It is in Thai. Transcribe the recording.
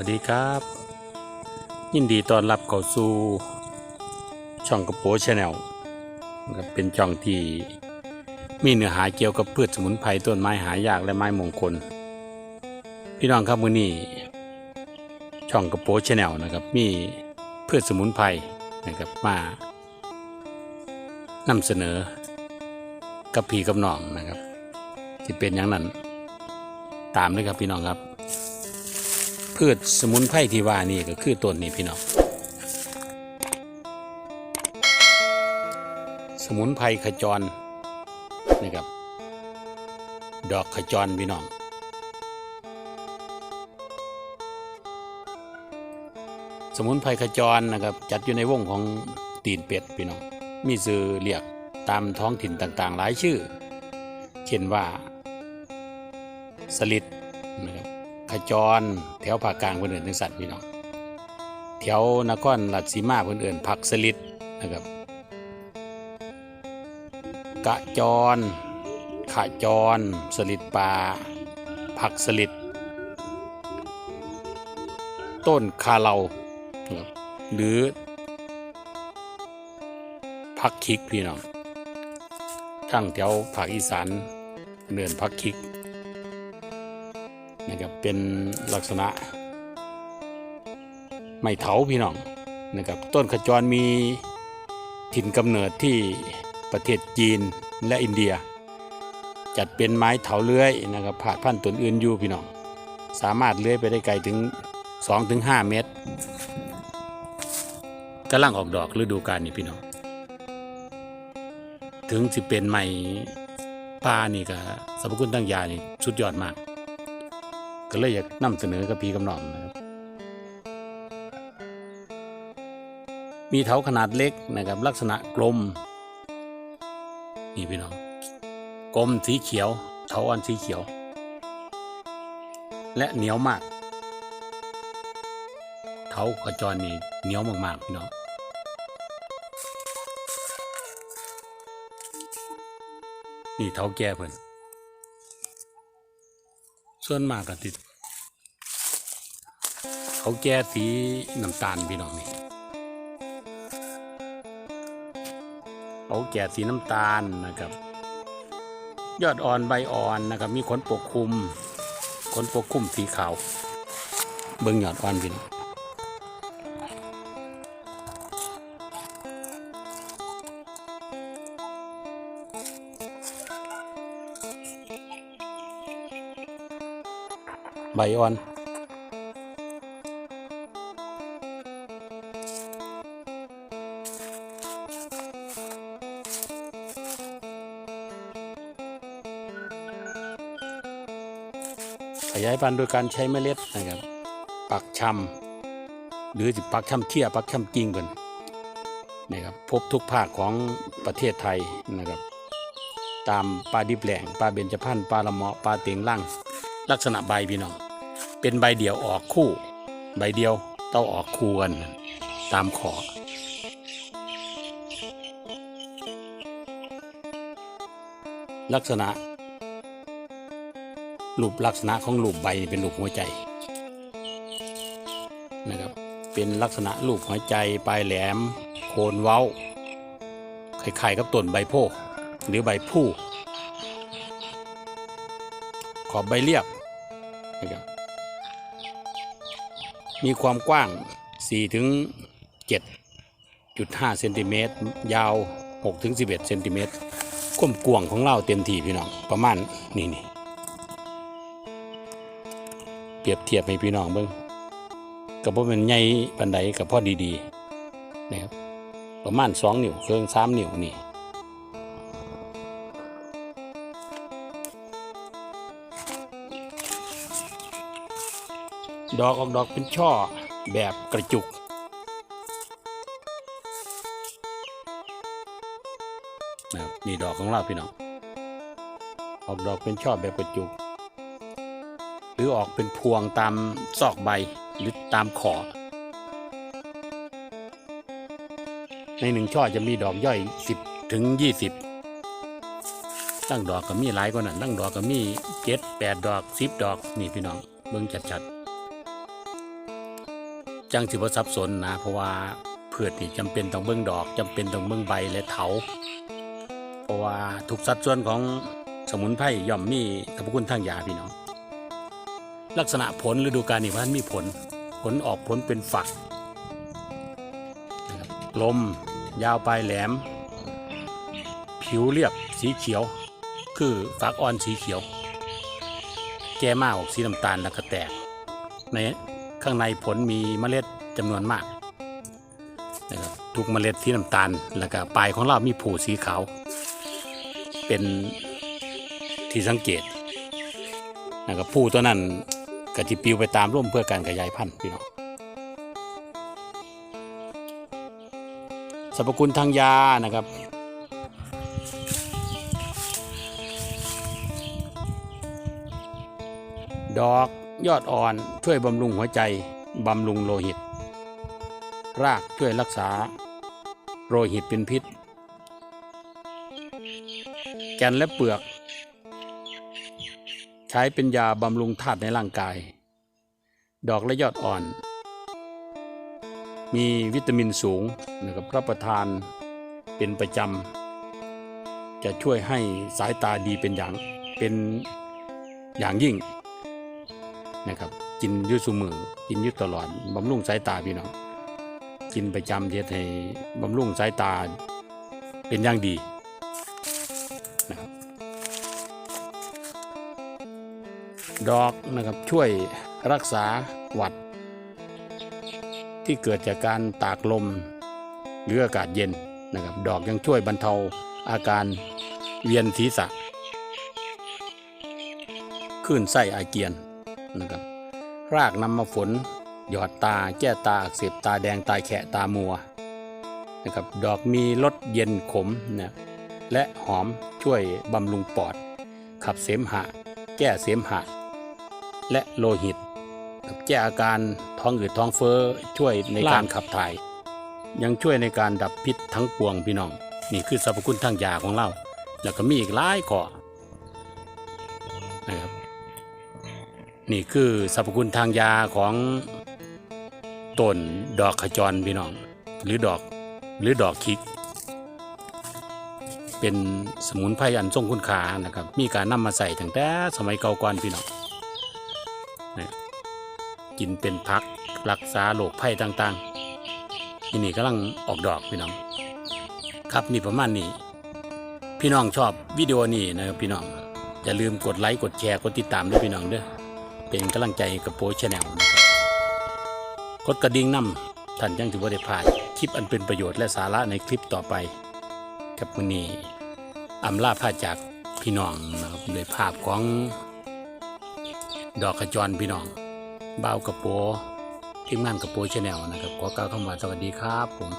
วัสดีครับ ยินดีต้อนรับเข้าสู่ช่องกระโปชแนลนะครับเป็นช่องที่มีเนื้อหาเกี่ยวกับพืชสมุนไพรต้นไม้หายากและไม้มงคล พี่น้องครับมื้อนี้ช่องกระโปชแนลนะครับมีพืชสมุนไพรนะครับมานำเสนอกับพี่กับน้องนะครับที่เป็นอย่างนั้น ตามเลยครับพี่น้องครับ พืชสมุนไพรที่ว่านี่ก็คือต้นนี้พี่น้องสมุนไพรขจรนะครับ ดอกขจรพี่น้องสมุนไพรขจรนะครับ จัดอยู่ในวงของตีนเป็ดพี่น้องมีชื่อเรียกตามท้องถิ่นต่างๆ หลายชื่อ เช่นว่าสลิดนะครับ ขจร แถวภาคกลางเพื่อนเอนจังสัตว์พี่น้องแถวนครราชสีมาเพื่อนเอื่นผักสลิดนะครับ กะจรขะจร สลิดปลาผักสลิดต้นคาเราหรือพักคิกพี่น้องทั้งแถวภาคอีสานเนินพักคิก นะครับเป็นลักษณะไม้เถาพี่น้องนะครับต้นขจรมีถิ่นกำเนิดที่ประเทศจีนและอินเดีย จัดเป็นไม้เถาเลื้อยนะครับผ่าดพันธุ์ต้นอื่นอยู่พี่น้องสามารถเลื้อยไปได้ไกลถึง 2-5 เมตรกำลังออกดอกฤดูกาลนี่พี่น้องถึงสิเป็นไม้ป่านี่ก็สรรพคุณตั้งยานี่สุดยอดมาก ก็เลยอยากนำเสนอกับพี่กับน้องนะครับมีเถาขนาดเล็กนะครับ ลักษณะกลม นี่พี่น้อง กลมสีเขียวเถาอ่อนสีเขียว และเหนียวมากเถาขจรนี่เหนียวมากๆพี่น้องนี่เถาแก่เพิ่น ส่วนมากก็ติด เขาแก้สีน้ำตาลพี่น้องนี่เขาแก่สีน้ำตาลนะครับ ยอดอ่อนใบอ่อนนะครับ มีขนปกคลุมขนปกคลุมสีขาว เบิ่งยอดอ่อนพี่น้อง ใบอ่อนขยายพันธุ์โดยการใช้เมล็ดนะครับปักชำหรือสิปักชำเขี้ยปักชำกิ่งกันนะครับพบทุกภาคของประเทศไทยนะครับ ตามปลาดิบแหลงปลาเบญจพรรณปลาละเมาะปลาเตียงล่างลักษณะใบพี่น้อง เป็นใบเดียวออกคู่ ใบเดียวเต้าออกคู่กันตามขอ ลักษณะรูปลักษณะของรูปใบเป็นรูปหัวใจนะครับเป็นลักษณะรูปหัวใจปลายแหลม โคนเว้าคล้ายๆกับต้นใบโพหรือใบผู้ขอบใบเรียบนะครับ มีความกว้าง 4 ถึง 7.5เซนติเมตรยาว 6 ถึง 11เซนติเมตรความกว้างของเราเต็มที่พี่น้องประมาณนี่นี่เปรียบเทียบให้พี่น้องเบิ่งกับว่ามันใหญ่ปันใดกับพ่อดีๆนะครับประมาณสองนิ้วเครื่องสามนิ้วนี่ ดอกออกดอกเป็นช่อแบบกระจุกนะนี่ดอกของเราพี่น้อง ออกดอกเป็นช่อแบบกระจุก หรือออกเป็นพวงตามซอกใบหรือตามขอ ในหนึ่งช่อจะมีดอกย่อย 10 ถึง 20ตั้งดอกก็มีหลายกว่านั้นตั้งดอกก็มีเจ็ดแปดดอกสิบดอก นี่พี่น้อง เบิ่งชัด จังสิบ่สับสนนะ เพราะว่าพืชนี่จำเป็นต้องเบิ่งดอกจำเป็นต้องเบิ่งใบและเถาเพราะว่าทุกสัดส่วนของสมุนไพรย่อมมีสรรพคุณทางยาพี่น้องลักษณะผลฤดูกาลนี้มันมีผล ผลออกผลเป็นฝักลมยาวปลายแหลม ผิวเรียบสีเขียว คือฝักอ่อนสีเขียว แก่มากออกสีน้ำตาลแล้วก็แตกใน ข้างในผลมีเมล็ดจำนวนมากนะครับทุกเมล็ดที่น้ำตาล แล้วก็ปลายของเรามีผูสีขาว เป็นที่สังเกตนะครับผู้ตัวนั้นก็จะปิวไปตามร่มเพื่อการขยายพันธุ์พี่น้องสรรพคุณทางยานะครับ ดอก ยอดอ่อนช่วยบำรุงหัวใจ บำรุงโลหิต รากช่วยรักษา โลหิตเป็นพิษ แกนและเปลือก ใช้เป็นยาบำรุงธาตุในร่างกาย ดอกและยอดอ่อน มีวิตามินสูงนะครับรับประทานเป็นประจำ จะช่วยให้สายตาดีเป็นอย่างเป็นอย่างยิ่ง นะครับ กินอยุสุมือกินอยุตลอดบำรุงสายตาพี่น้องกินประจำเย็ดให้บำรุงสายตาเป็นอย่างดีนะครับดอกนะครับช่วยรักษาหวัด ที่เกิดจากการตากลมหรืออากาศเย็นนะครับ ดอกยังช่วยบรรเทาอาการเวียนศีรษะคลื่นไส้อาเจียน นะครับ รากนำมาฝน หยอดตา แก้ตาอักเสบตาแดงตาแขะตามัวนะครับ ดอกมีรสเย็นขมนะและหอมช่วยบำรุงปอด ขับเสมหะ แก้เสมหะ และโลหิต แก้อาการท้องอืดท้องเฟ้อช่วยในการขับถ่าย ยังช่วยในการดับพิษทั้งปวงพี่น้อง นี่คือสรรพคุณทางยาของเรา แล้วก็มีอีกหลายข้อ นี่คือสรรพคุณทางยาของต้นดอกขจรพี่น้อง หรือดอกหรือดอกคิก เป็นสมุนไพรอันทรงคุณค่านะครับ มีการนำมาใส่ตั้งแต่สมัยเก่าก่อนพี่น้องนะกินเป็นพักรักษาโรคภัยต่างๆที่นี่กำลังออกดอกพี่น้อง ครับนี่ประมาณนี้พี่น้องชอบวิดีโอนี้นะครับพี่น้องอย่าลืมกดไลค์กดแชร์กดติดตามด้วยพี่น้องเด้อ เป็นกำลังใจกับโปรชแนลนะครับกดกระดิ่งนำท่านยังถือว่าได้พลาดคลิปอันเป็นประโยชน์และสาระในคลิปต่อไปกับมือนี้อำลาพาจากพี่น้องนะครับโดยภาพของดอกขจรพี่น้องบ่าวกระโปทีมงานกระโปชแนลนะครับขอกล่าวคำว่าสวัสดีครับผม